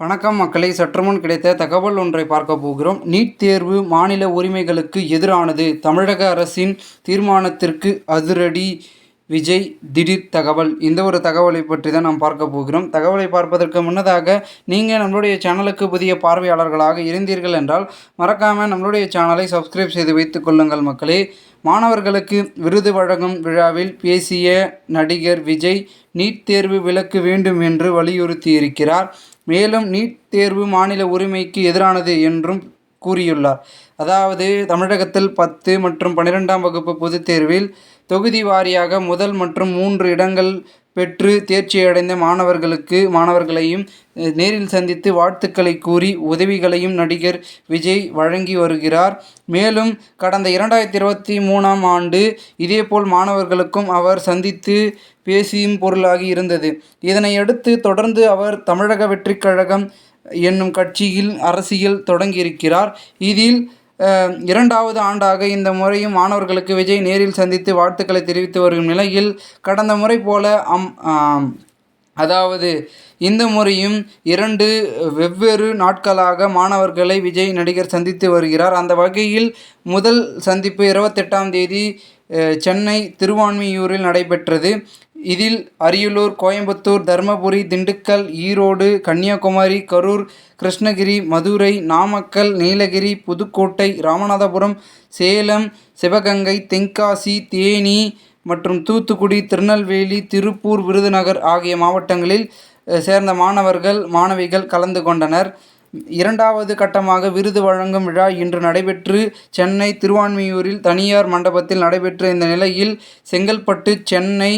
வணக்கம் மக்களை. சற்றுமுன் கிடைத்த தகவல் ஒன்றை பார்க்க போகிறோம். நீட் தேர்வு மாநில உரிமைகளுக்கு எதிரானது. தமிழக அரசின் தீர்மானத்திற்கு அதிரடி விஜய் திடீர் தகவல். இந்த ஒரு தகவலை பற்றி தான் நாம் பார்க்க போகிறோம். தகவலை பார்ப்பதற்கு முன்னதாக நீங்கள் நம்மளுடைய சேனலுக்கு புதிய பார்வையாளர்களாக இருந்தீர்கள் என்றால் மறக்காமல் நம்மளுடைய சேனலை சப்ஸ்கிரைப் செய்து வைத்துக் கொள்ளுங்கள் மக்களே. மாணவர்களுக்கு விருது வழங்கும் விழாவில் பேசிய நடிகர் விஜய் நீட் தேர்வு விலக்கு வேண்டும் என்று வலியுறுத்தியிருக்கிறார் மேலும் நீட் தேர்வு மாநில உரிமைக்கு எதிரானது என்றும் கூறியுள்ளார். அதாவது தமிழகத்தில் பத்து மற்றும் பன்னிரெண்டாம் வகுப்பு பொதுத் தேர்வில் தொகுதி வாரியாக முதல் மற்றும் மூன்று இடங்கள் பெற்று தேர்ச்சியடைந்த மாணவர்களுக்கு மாணவர்களையும் நேரில் சந்தித்து வாழ்த்துக்களை கூறி உதவிகளையும் நடிகர் விஜய் வழங்கி வருகிறார். மேலும் கடந்த இரண்டாயிரத்தி இருபத்தி மூணாம் ஆண்டு இதேபோல் மாணவர்களுக்கும் அவர் சந்தித்து பேசியும் பொருளாகி இருந்தது. இதனையடுத்து தொடர்ந்து அவர் தமிழக வெற்றிக் கழகம் என்னும் கட்சியில் அரசியல் தொடங்கியிருக்கிறார். இதில் இரண்டாவது ஆண்டாக இந்த முறையும் மாணவர்களுக்கு விஜய் நேரில் சந்தித்து வாழ்த்துக்களை தெரிவித்து வரும் நிலையில் கடந்த முறை போல அம் அதாவது இந்த முறையும் இரண்டு வெவ்வேறு நாட்களாக மாணவர்களை விஜய் நடிகர் சந்தித்து வருகிறார். அந்த வகையில் முதல் சந்திப்பு இருபத்தெட்டாம் தேதி சென்னை திருவான்மியூரில் நடைபெற்றது. இதில் அரியலூர் கோயம்புத்தூர் தருமபுரி திண்டுக்கல் ஈரோடு கன்னியாகுமரி கரூர் கிருஷ்ணகிரி மதுரை நாமக்கல் நீலகிரி புதுக்கோட்டை ராமநாதபுரம் சேலம் சிவகங்கை தென்காசி தேனி மற்றும் தூத்துக்குடி திருநெல்வேலி திருப்பூர் விருதுநகர் ஆகிய மாவட்டங்களில் சேர்ந்த மாணவர்கள் மாணவிகள் கலந்து கொண்டனர். இரண்டாவது கட்டமாக விருது வழங்கும் விழா இன்று நடைபெற்று சென்னை திருவான்மியூரில் தனியார் மண்டபத்தில் நடைபெற்ற இந்த நிலையில் செங்கல்பட்டு சென்னை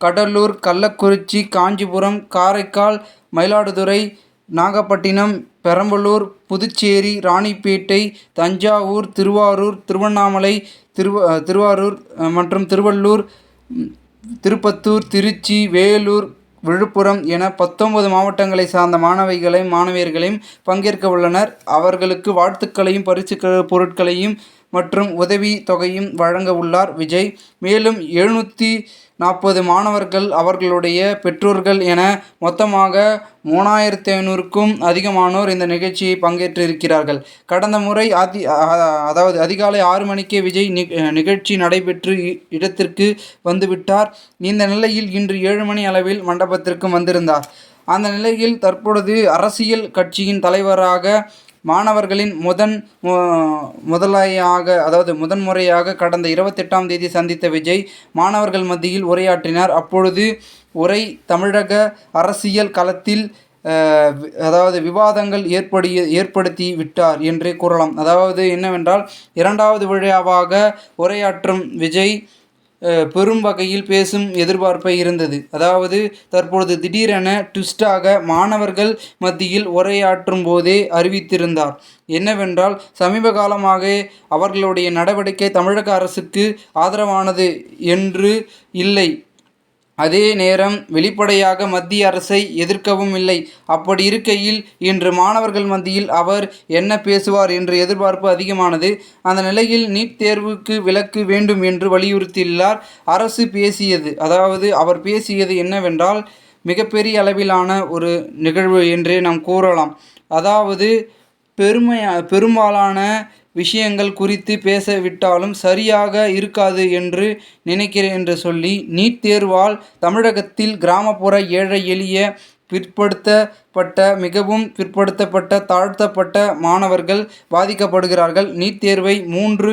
கடலூர் கள்ளக்குறிச்சி காஞ்சிபுரம் காரைக்கால் மயிலாடுதுறை நாகப்பட்டினம் பெரம்பலூர் புதுச்சேரி ராணிப்பேட்டை தஞ்சாவூர் திருவாரூர் திருவண்ணாமலை திருவ திருவாரூர் மற்றும் திருவள்ளூர் திருப்பத்தூர் திருச்சி வேலூர் விழுப்புரம் என பத்தொன்பது மாவட்டங்களை சார்ந்த மாணவிகளையும் மாணவியர்களையும் பங்கேற்க உள்ளனர். அவர்களுக்கு வாழ்த்துக்களையும் பரிசு பொருட்களையும் மற்றும் உதவி தொகையும் வழங்க உள்ளார் விஜய். மேலும் எழுநூற்றி நாற்பது மாணவர்கள் அவர்களுடைய பெற்றோர்கள் என மொத்தமாக மூணாயிரத்தி ஐநூறுக்கும் அதிகமானோர் இந்த நிகழ்ச்சியை பங்கேற்று இருக்கிறார்கள் கடந்த முறை அதி அதாவது அதிகாலை ஆறு மணிக்கே விஜய் நிகழ்ச்சி நடைபெற்று இடத்திற்கு வந்துவிட்டார். இந்த நிலையில் இன்று ஏழு மணி அளவில் மண்டபத்திற்கு வந்திருந்தார். அந்த நிலையில் தற்பொழுது அரசியல் கட்சியின் தலைவராக மாணவர்களின் முதன் மு- அதாவது முதன்முறையாக கடந்த இருபத்தெட்டாம் தேதி சந்தித்த விஜய் மாணவர்கள் மத்தியில் உரையாற்றினார். அப்பொழுது உரை தமிழக அரசியல் களத்தில் அதாவது விவாதங்கள் ஏற்படு ஏற்படுத்தி விட்டார் என்றே கூறலாம். அதாவது என்னவென்றால் இரண்டாவது விழாவாக உரையாற்றும் விஜய் பெரும் வகையில் பேசும் எதிர்பார்ப்பை இருந்தது. அதாவது தற்பொழுது திடீரென ட்விஸ்டாக மாணவர்கள் மத்தியில் உரையாற்றும் போதே அறிவித்திருந்தார். என்னவென்றால் சமீப காலமாக அவர்களுடைய நடவடிக்கை தமிழக அரசுக்கு ஆதரவானது என்று இல்லை. அதே நேரம் வெளிப்படையாக மத்திய அரசை எதிர்க்கவும் இல்லை. அப்படி இருக்கையில் இன்று மாணவர்கள் மத்தியில் அவர் என்ன பேசுவார் என்ற எதிர்பார்ப்பு அதிகமானது. அந்த நிலையில் நீட் தேர்வுக்கு விலக்கு வேண்டும் என்று வலியுறுத்தியுள்ளார். அரசு பேசியது அதாவது அவர் பேசியது என்னவென்றால் மிகப்பெரிய அளவிலான ஒரு நிகழ்வு என்றே நாம் கூறலாம். அதாவது பெருமையா பெரும்பாலான விஷயங்கள் குறித்து பேச விட்டாலும் சரியாக இருக்காது என்று நினைக்கிறேன் என்று சொல்லி நீட் தேர்வால் தமிழகத்தில் கிராமப்புற ஏழை எளிய பிற்படுத்தப்பட்ட மிகவும் பிற்படுத்தப்பட்ட தாழ்த்தப்பட்ட மாணவர்கள் பாதிக்கப்படுகிறார்கள். நீட் தேர்வை மூன்று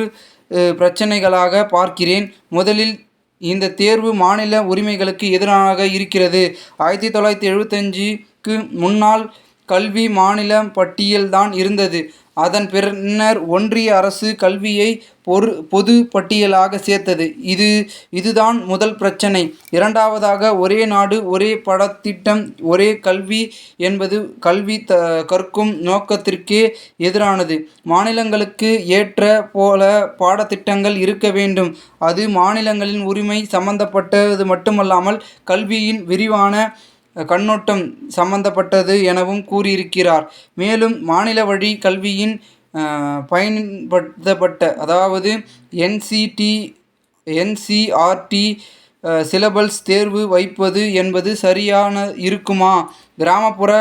பிரச்சனைகளாக பார்க்கிறேன். முதலில் இந்த தேர்வு மாநில உரிமைகளுக்கு எதிராக இருக்கிறது. ஆயிரத்தி தொள்ளாயிரத்தி எழுபத்தஞ்சுக்கு முன்னால் கல்வி மாநில பட்டியல்தான் இருந்தது. அதன் பின்னர் ஒன்றிய அரசு கல்வியை பொரு பொது பட்டியலாக சேர்த்தது. இது இதுதான் முதல் பிரச்சனை. இரண்டாவதாக ஒரே நாடு ஒரே படத்திட்டம் ஒரே கல்வி என்பது கல்வி த கற்கும் நோக்கத்திற்கே எதிரானது. மாநிலங்களுக்கு ஏற்ற போல பாடத்திட்டங்கள் இருக்க வேண்டும். அது மாநிலங்களின் உரிமை சம்பந்தப்பட்டது மட்டுமல்லாமல் கல்வியின் விரிவான கண்ணோட்டம் சம்பந்தப்பட்டது எனவும் கூறியிருக்கிறார். மேலும் மாநில வழி கல்வியின் பயன்படுத்தப்பட்ட அதாவது என்சிடி என்சிஆர்டி சிலபஸ் தேர்வு வைப்பது என்பது சரியான இருக்குமா? கிராமப்புற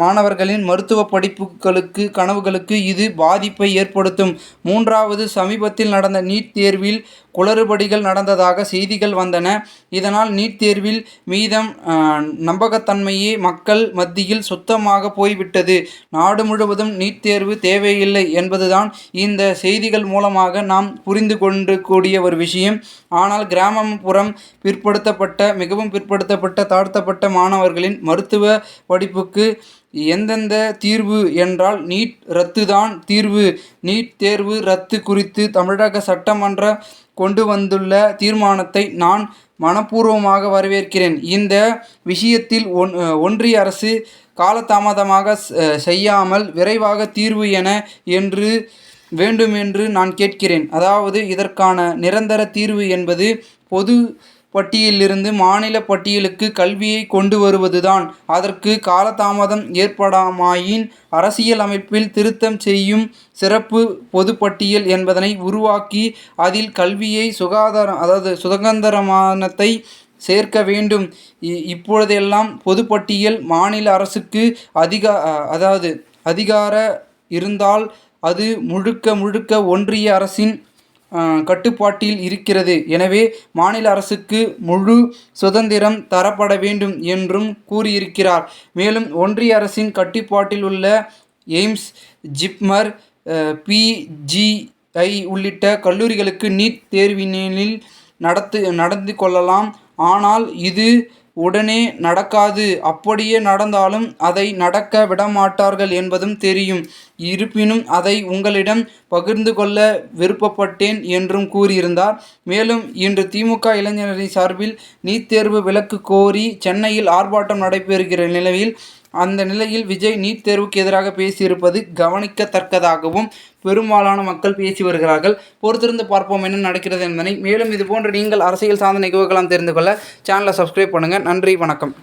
மாணவர்களின் மருத்துவ படிப்புகளுக்கு கனவுகளுக்கு இது பாதிப்பை ஏற்படுத்தும். மூன்றாவது சமீபத்தில் நடந்த நீட் தேர்வில் குளறுபடிகள் நடந்ததாக செய்திகள் வந்தன. இதனால் நீட் தேர்வில் மீதம் நம்பகத்தன்மையே மக்கள் மத்தியில் சுத்தமாக போய்விட்டது. நாடு முழுவதும் நீட் தேர்வு தேவையில்லை என்பதுதான் இந்த செய்திகள் மூலமாக நாம் புரிந்து கொண்டு கூடிய ஒரு விஷயம். ஆனால் கிராமப்புறம் பிற்படுத்தப்பட்ட மிகவும் பிற்படுத்தப்பட்ட தாழ்த்தப்பட்ட மாணவர்களின் மருத்துவ மருத்துவ படிப்புக்கு எந்தெந்த தீர்வு என்றால் நீட் ரத்து தான் தீர்வு. நீட் தேர்வு ரத்து குறித்து தமிழக சட்டமன்ற கொண்டு வந்துள்ள தீர்மானத்தை நான் மனப்பூர்வமாக வரவேற்கிறேன். இந்த விஷயத்தில் ஒன் ஒன்றிய அரசு காலதாமதமாக செய்யாமல் விரைவாக தீர்வு என என்று வேண்டுமென்று நான் கேட்கிறேன். அதாவது இதற்கான நிரந்தர தீர்வு என்பது பொது பட்டியலிருந்து மாநில பட்டியலுக்கு கல்வியை கொண்டு வருவதுதான். அதற்கு காலதாமதம் ஏற்படாமாயின் அரசியல் அமைப்பில் திருத்தம் செய்யும் சிறப்பு பொதுப்பட்டியல் என்பதனை உருவாக்கி அதில் கல்வியை சுகாதாரம் அதாவது சுதந்திரமானத்தை சேர்க்க வேண்டும். இ- இப்பொழுதெல்லாம் பொதுப்பட்டியல் மாநில அரசுக்கு அதிகா அதாவது அதிகார இருந்தால் அது முழுக்க முழுக்க ஒன்றிய அரசின் கட்டுப்பாட்டில் இருக்கிறது. எனவே மாநில அரசுக்கு முழு சுதந்திரம் தரப்பட வேண்டும் என்றும் கூறியிருக்கிறார். மேலும் ஒன்றிய அரசின் கட்டுப்பாட்டில் உள்ள எய்ம்ஸ் ஜிப்மர் பிஜிஐ உள்ளிட்ட கல்லூரிகளுக்கு நீட் தேர்வினில் நடத்து நடந்து கொள்ளலாம். ஆனால் இது உடனே நடக்காது. அப்படியே நடந்தாலும் அதை நடக்க விடமாட்டார்கள் என்பதும் தெரியும். இருப்பினும் அதை உங்களிடம் பகிர்ந்து கொள்ள விருப்பப்பட்டேன் என்றும் கூறியிருந்தார். மேலும் இன்று திமுக இளைஞரணி சார்பில் நீட் தேர்வு விலக்கு கோரி சென்னையில் ஆர்ப்பாட்டம் நடைபெறுகிற நிலையில் அந்த நிலையில் விஜய் நீட் தேர்வுக்கு எதிராக பேசியிருப்பது கவனிக்கத்தக்கதாகவும் பெரும்பாலான மக்கள் பேசி வருகிறார்கள். பொறுத்திருந்து பார்ப்போம் என்ன நடக்கிறது என்பதை. மேலும் இது போன்ற நீங்கள் அரசியல் சார்ந்த நிகழ்வுகளாம் தெரிந்து கொள்ள சேனலை சப்ஸ்கிரைப் பண்ணுங்கள் நன்றி வணக்கம்.